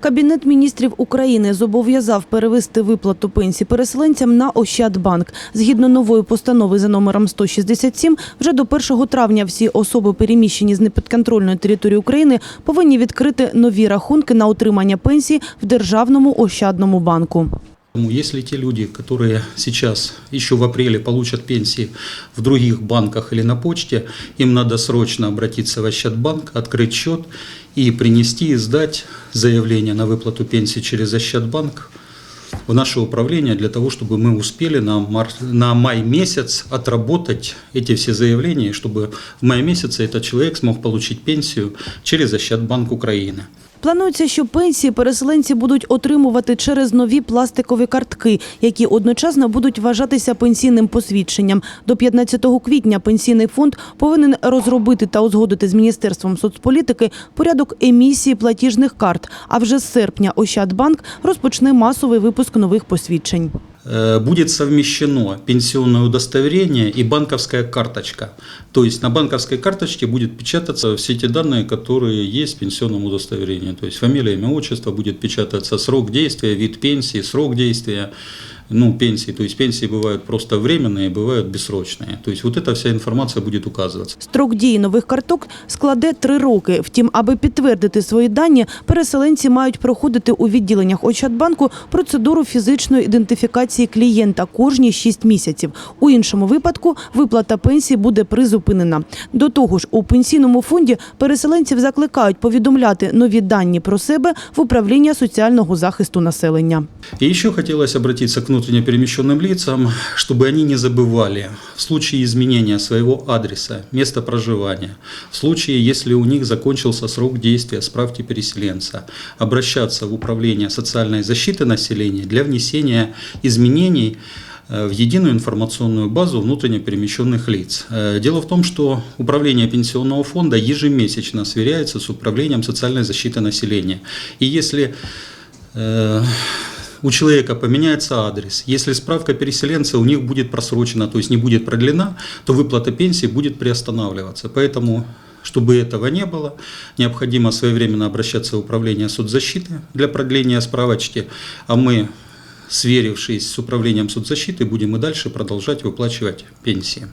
Кабінет міністрів України зобов'язав перевести виплату пенсій переселенцям на Ощадбанк. Згідно нової постанови за номером 167, вже до 1 травня всі особи, переміщені з непідконтрольної території України, повинні відкрити нові рахунки на отримання пенсії в Державному Ощадному банку. Поэтому Если те люди, которые сейчас еще в апреле получат пенсии в других банках или на почте, им надо срочно обратиться в Ощадбанк, открыть счет и принести и сдать заявление на выплату пенсии через Ощадбанк в наше управление для того, чтобы мы успели на, мар- на май месяц отработать эти все заявления, чтобы в мае месяце этот человек смог получить пенсию через Ощадбанк Украины. Планується, що пенсії переселенці будуть отримувати через нові пластикові картки, які одночасно будуть вважатися пенсійним посвідченням. До 15 квітня пенсійний фонд повинен розробити та узгодити з Міністерством соцполітики порядок емісії платіжних карт. А вже з серпня Ощадбанк розпочне масовий випуск нових посвідчень. Э, будет совмещено пенсионное удостоверение и банковская карточка. То есть на банковской карточке будет печататься все те данные, которые есть в пенсионном удостоверении. То есть фамилия, имя, отчество будет печататься, срок действия, вид пенсии, срок действия, ну, пенсии. То есть пенсии бывают просто временные, бывают бессрочные. То есть вот эта вся информация будет указываться. Строк дії нових карток складе три роки. Втім, аби підтвердити свої дані, переселенці мають проходити у відділеннях Ощадбанку процедуру фізичної ідентифікації клієнта кожні 6 місяців. У іншому випадку виплата пенсії буде призупинена. До того ж, у пенсійному фонді переселенців закликають повідомляти нові дані про себе в управління соціального захисту населення. И еще хотелось обратиться к внутренне перемещенным лицам, чтобы они не забывали в случае изменения своего адреса, места проживания, в случае, если у них закончился срок действия справки переселенца, обращаться в Управление социальной защиты населения для внесения изменений э, в единую информационную базу внутренне перемещенных лиц. Э, Дело в том, что Управление пенсионного фонда ежемесячно сверяется с Управлением социальной защиты населения. И если э, у человека поменяется адрес. Если справка переселенца у них будет просрочена, то есть не будет продлена, то выплата пенсии будет приостанавливаться. Поэтому, чтобы этого не было, необходимо своевременно обращаться в управление соцзащиты для продления справочки, а мы, сверившись с управлением соцзащиты, будем и дальше продолжать выплачивать пенсии.